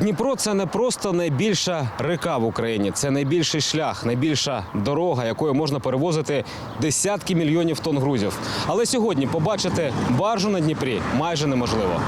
Дніпро це не просто найбільша река в Україні, це найбільший шлях, найбільша дорога, якою можна перевозити десятки мільйонів тонн грузів. Але сьогодні побачити баржу на Дніпрі майже неможливо.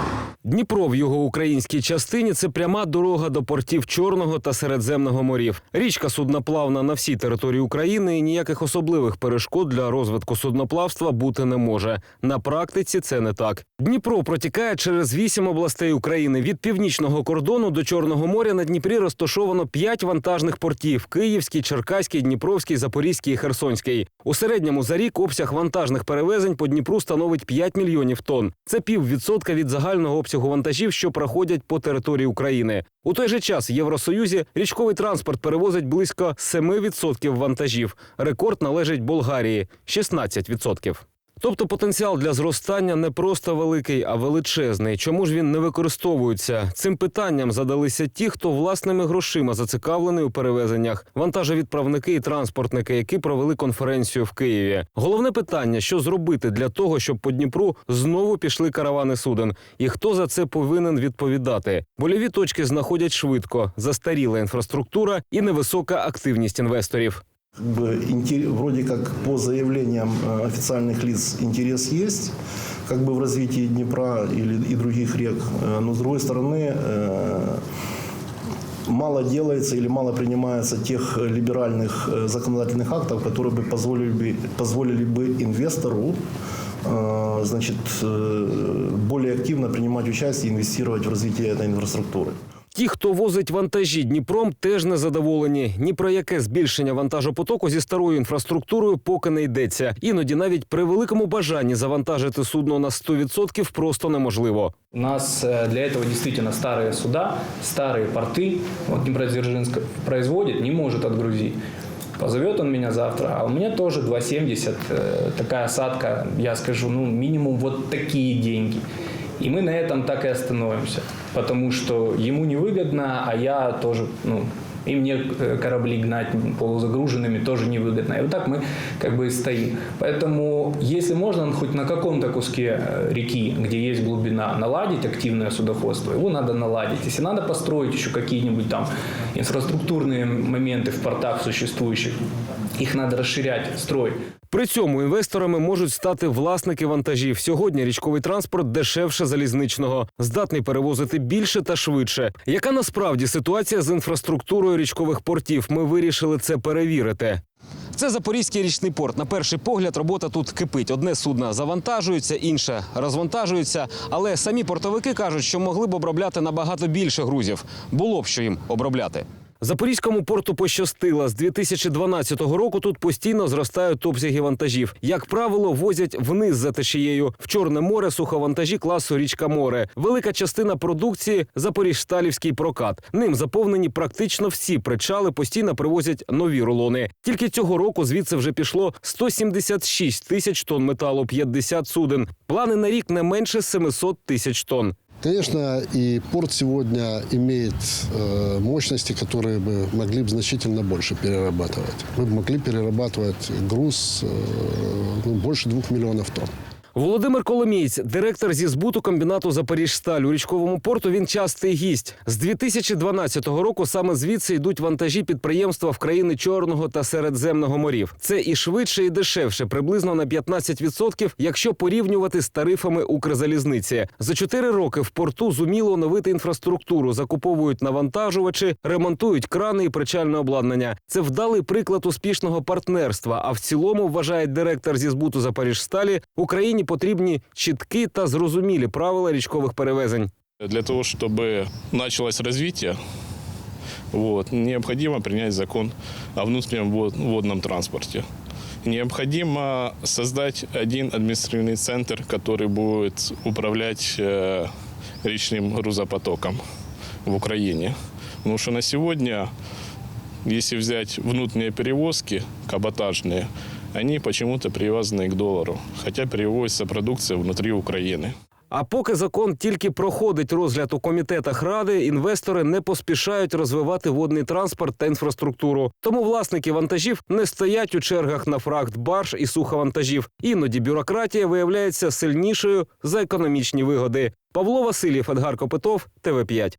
Дніпро в його українській частині це пряма дорога до портів Чорного та Середземного морів. Річка судноплавна на всій території України і ніяких особливих перешкод для розвитку судноплавства бути не може. На практиці це не так. Дніпро протікає через вісім областей України. Від північного кордону до Чорного моря на Дніпрі розташовано п'ять вантажних портів: Київський, Черкаський, Дніпровський, Запорізький і Херсонський. У середньому за рік обсяг вантажних перевезень по Дніпру становить 5 мільйонів тонн. Це піввідсотка від загального обсягу вантажів, що проходять по території України. У той же час в Євросоюзі річковий транспорт перевозить близько 7% вантажів. Рекорд належить Болгарії 16%. Тобто потенціал для зростання не просто великий, а величезний. Чому ж він не використовується? Цим питанням задалися ті, хто власними грошима зацікавлений у перевезеннях, вантажовідправники і транспортники, які провели конференцію в Києві. Головне питання: що зробити для того, щоб по Дніпру знову пішли каравани суден, і хто за це повинен відповідати? Больові точки знаходять швидко, застаріла інфраструктура і невисока активність інвесторів. Вроде как по заявлениям э, официальных лиц интерес есть, как бы в развитии Днепра или и других рек, Э, но с другой стороны э, мало делается или мало принимается тех либеральных законодательных актов, которые бы позволили бы, позволили бы инвестору значит, более активно принимать участие и инвестировать в развитие этой инфраструктуры. Ті, хто возить вантажі Дніпром, теж не задоволені. Ні про яке збільшення вантажопотоку зі старою інфраструктурою поки не йдеться. Іноді навіть при великому бажанні завантажити судно на 100% просто неможливо. У нас э, для этого действительно старые суда, старые порты. Вот Днепродзержинск производит, не может отгрузить. Позовет он меня завтра, а у меня тоже 2,70, э, такая осадка, я скажу, ну, минимум вот такие деньги. И мы на этом так и остановимся, потому что ему невыгодно, а я тоже, ну, и мне э, корабли гнать полузагруженными тоже невыгодно. И вот так мы как бы и стоим. Поэтому, если можно хоть на каком-то куске э, реки, где есть глубина, наладить активное судоходство, его надо наладить. Если надо построить еще какие-нибудь там инфраструктурные моменты в портах существующих, их надо расширять, строить. При цьому інвесторами можуть стати власники вантажів. Сьогодні річковий транспорт дешевше залізничного, здатний перевозити більше та швидше. Яка насправді ситуація з інфраструктурою Річкових портів? Ми вирішили це перевірити. Це Запорізький річний порт. На перший погляд робота тут кипить. Одне судно завантажується, інше розвантажується. Але самі портовики кажуть, що могли б обробляти набагато більше грузів. Було б що їм обробляти. Запорізькому порту пощастило. З 2012 року тут постійно зростають обсяги вантажів. Як правило, возять вниз за течією в Чорне море суховантажі класу Річка море. Велика частина продукції Запоріжсталівський прокат. Ним заповнені практично всі причали, постійно привозять нові рулони. Тільки цього року звідси вже пішло 176 тисяч тонн металу, 50 суден. Плани на рік не менше 700 тисяч тонн. Конечно, и порт сегодня имеет э, мощности, которые бы могли бы значительно больше перерабатывать. Мы бы могли перерабатывать груз э, ну, больше двух миллионов тонн. Володимир Коломієць, директор зі збуту комбінату Запоріжсталь у річковому порту. Він частий гість. З 2012 року саме звідси йдуть вантажі підприємства в країни Чорного та Середземного морів. Це і швидше, і дешевше, приблизно на 15%, якщо порівнювати з тарифами Укрзалізниці. За чотири роки в порту зуміло оновити інфраструктуру, закуповують навантажувачі, ремонтують крани і причальне обладнання. Це вдалий приклад успішного партнерства. А в цілому вважає директор зі збуту Запоріжсталі Україні потрібні чіткі та зрозумілі правила річкових перевезень. Для того, чтобы началось развитие, вот, необходимо принять закон о внутреннем вод- водном транспорте. Необходимо создать один административный центр, который будет управлять э, речным грузопотоком в Украине. Потому что на сегодня, если взять внутренние перевозки, каботажные, они почему-то привязаны к доллару, хотя перевозится продукция внутри Украины. А поки закон тільки проходить розгляд у комітетах ради, інвестори не поспішають розвивати водний транспорт та інфраструктуру. Тому власники вантажів не стоять у чергах на фракт барж і суховантажів. Іноді бюрократія виявляється сильнішою за економічні вигоди. Павло Васильєв, Едгар Копитов, ТВ 5